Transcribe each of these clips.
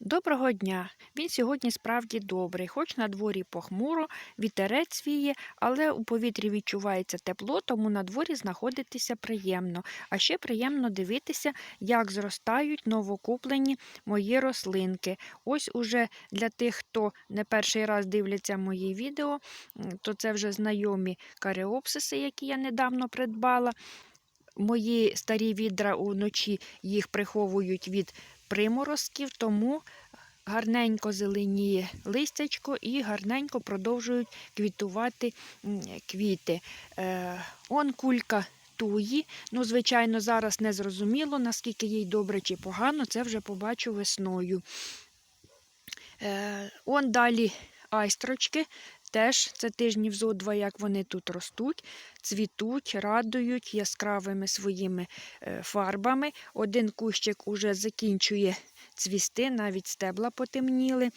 Доброго дня! Він сьогодні справді добрий, хоч на дворі похмуро, вітерець віє, але у повітрі відчувається тепло, тому на дворі знаходитися приємно. А ще приємно дивитися, як зростають новокуплені мої рослинки. Ось уже для тих, хто не перший раз дивляться мої відео, то це вже знайомі каріопсиси, які я недавно придбала. Мої старі відра уночі їх приховують від приморозків, тому гарненько зеленіє листячко і гарненько продовжують квітувати квіти. Е, он кулька туї. Ну, звичайно, зараз не зрозуміло, наскільки їй добре чи погано, це вже побачу весною. Е, он далі айстрочки. Теж це тижнів зо два, як вони тут ростуть, цвітуть, радують яскравими своїми е, фарбами. Один кущик уже закінчує цвісти, навіть стебла потемніли.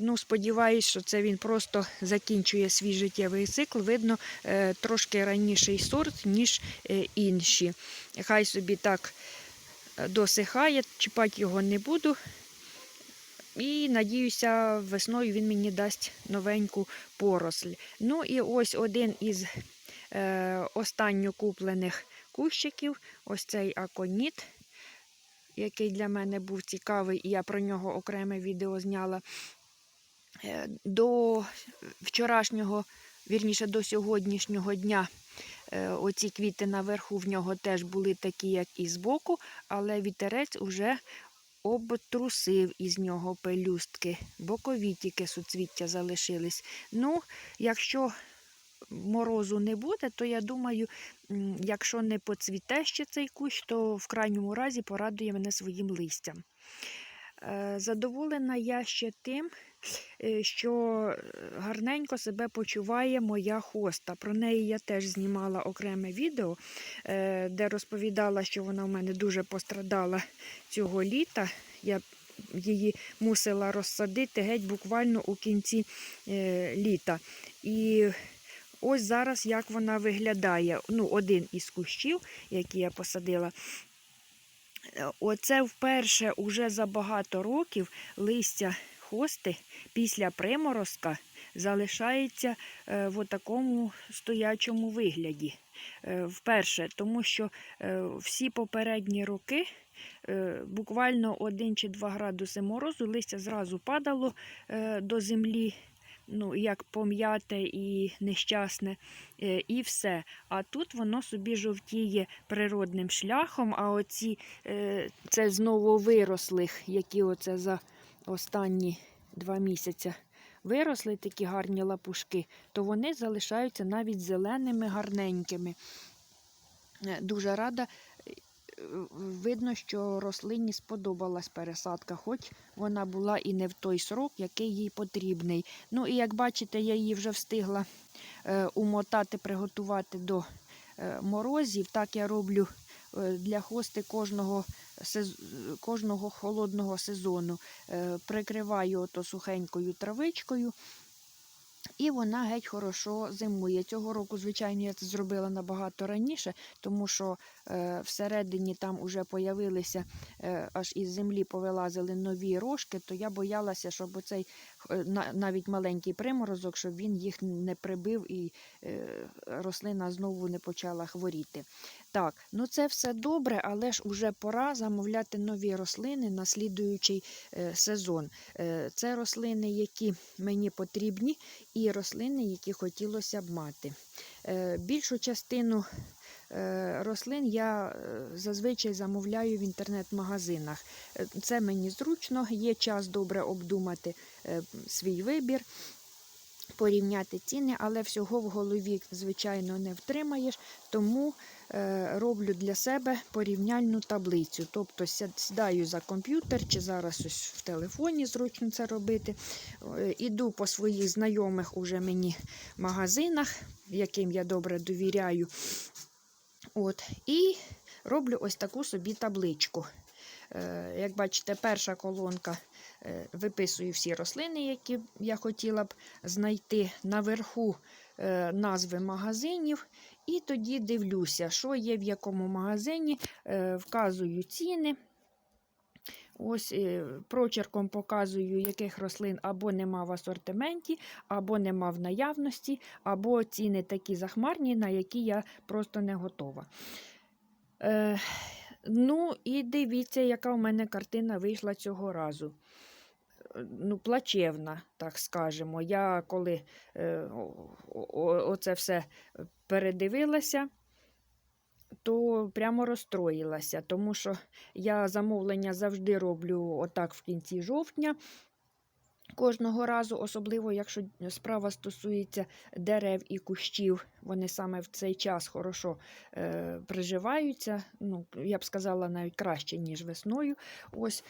Ну, Сподіваюсь, що це він просто закінчує свій життєвий цикл. Видно, е, трошки раніший сорт, ніж е, інші. Хай собі так досихає, чіпати його не буду. І надіюся, весною він мені дасть новеньку поросль. Ну і ось один із е, останньо куплених кущиків, ось цей аконіт, який для мене був цікавий, і я про нього окреме відео зняла. Е, до вчорашнього, вірніше до сьогоднішнього дня. е, Оці квіти наверху в нього теж були такі, як і збоку, але вітерець уже обтрусив із нього пелюстки, бокові тільки суцвіття залишились. Ну, якщо морозу не буде, то я думаю, якщо не поцвіте ще цей кущ, то в крайньому разі порадує мене своїм листям. Е, Задоволена я ще тим, е, що е, гарненько себе почуває моя хоста. Про неї я теж знімала окреме відео, де розповідала, що вона в мене дуже пострадала цього літа. Я її мусила розсадити геть буквально у кінці літа. І ось зараз як вона виглядає. Ну, один із кущів, який я посадила. Е, Оце вперше уже за багато років листя хости після приморозка залишається е, в такому стоячому вигляді. Е, вперше, тому що всі попередні роки буквально 1 чи 2 градуси морозу листя зразу падало до землі. Ну, як пом'яте і нещасне, е, і все. А тут воно собі жовтіє природним шляхом, а оці е, це знову вирослих, які оце за останні два місяці виросли такі гарні лапушки, то вони залишаються навіть зеленими, гарненькими. Е, Дуже рада. Видно, що рослині сподобалась пересадка, хоч вона була і не в той срок, який їй потрібний. Ну і як бачите, я її вже встигла е, умотати, приготувати до е, морозів. Так я роблю е, для хости кожного, кожного холодного сезону. Прикриваю ото сухенькою травичкою. І вона геть хорошо зимує. Цього року, звичайно, я це зробила набагато раніше, тому що е, всередині там вже появилися, е, аж із землі повилазили нові рожки, то я боялася, щоб оцей навіть маленький приморозок, щоб він їх не прибив і е, рослина знову не почала хворіти. Так, ну це все добре, але ж уже пора замовляти нові рослини на слідуючий е, сезон. Е, це рослини, які мені потрібні, і рослини, які хотілося б мати. Е, Більшу частину е, рослин я е, зазвичай замовляю в інтернет-магазинах. Е, Це мені зручно, є час добре обдумати е, свій вибір. Порівняти ціни, але всього в голові, звичайно, не втримаєш, тому е, роблю для себе порівняльну таблицю. Тобто сідаю за комп'ютер чи зараз ось в телефоні зручно це робити. Е, Іду по своїх знайомих уже мені магазинах, яким я добре довіряю. От, і роблю ось таку собі табличку. Е, Як бачите, перша колонка е, виписую всі рослини, які я хотіла б знайти наверху е, назви магазинів. І тоді дивлюся, що є в якому магазині, вказую ціни. Ось е, прочерком показую, яких рослин або нема в асортименті, або нема в наявності, або ціни такі захмарні, на які я просто не готова. Е, ну і дивіться, яка в мене картина вийшла цього разу. Е, Ну, плачевна, так скажемо. Я коли е, оце все передивилася, то прямо розстроїлася, тому що я замовлення завжди роблю отак в кінці жовтня. Кожного разу, особливо якщо справа стосується дерев і кущів, вони саме в цей час хорошо е, приживаються. Ну, я б сказала, навіть краще, ніж весною. Ось.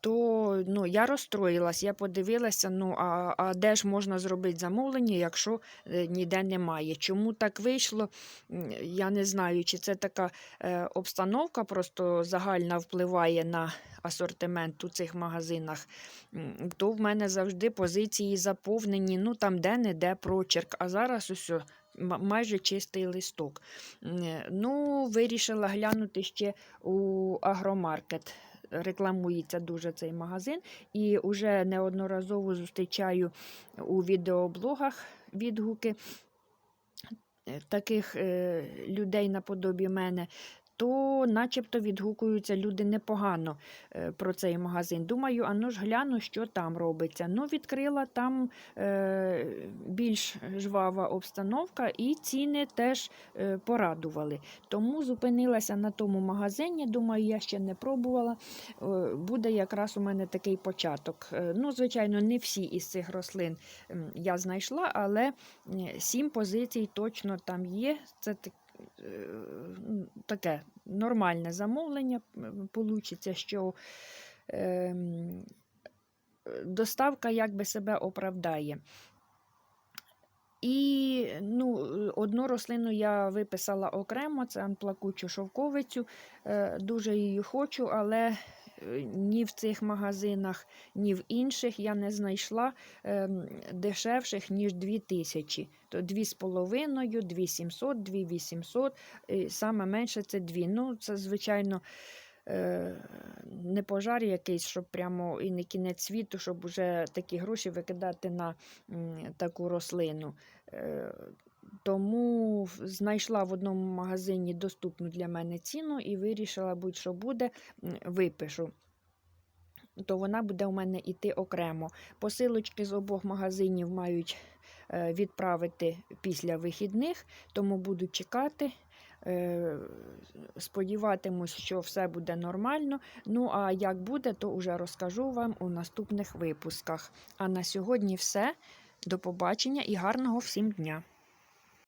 То ну, я розстроїлась, я подивилася, ну а, а де ж можна зробити замовлення, якщо е, ніде немає. Чому так вийшло? Я не знаю, чи це така е, обстановка просто загальна впливає на асортимент у цих магазинах. То в мене завжди позиції заповнені, ну там де-не-де прочерк, а зараз усе. Майже чистий листок. Е, Ну, вирішила глянути ще у агромаркет рекламується дуже цей магазин, і вже неодноразово зустрічаю у відеоблогах відгуки е, таких е, людей наподобі мене. То начебто відгукуються люди непогано е, про цей магазин. Думаю, а ну ж гляну, що там робиться. Ну, відкрила там е, більш жвава обстановка, і ціни теж е, порадували. Тому зупинилася на тому магазині. Думаю, я ще не пробувала. Е, Буде якраз у мене такий початок. Е, Ну, звичайно, не всі із цих рослин я знайшла, але сім позицій точно там є. Це так- м, таке нормальне замовлення. Получиться, що е, доставка якби себе оправдає. І ну, одну рослину я виписала окремо, це анплакучу шовковицю. Е, Дуже її хочу, але е, ні в цих магазинах, ні в інших я не знайшла ем, дешевших, ніж 2000. То 2,5, 2700, 2800, і саме менше це 2. Ну, це, звичайно, е, не пожар якийсь, щоб прямо і не кінець світу, щоб вже такі гроші викидати на таку рослину. Тому знайшла в одному магазині доступну для мене ціну і вирішила, будь-що буде, випишу. То вона буде у мене йти окремо. Посилочки з обох магазинів мають е, відправити після вихідних, тому буду чекати. Е, Сподіватимусь, що все буде нормально. Ну, а як буде, то вже розкажу вам у наступних випусках. А на сьогодні все. До побачення і гарного всім дня!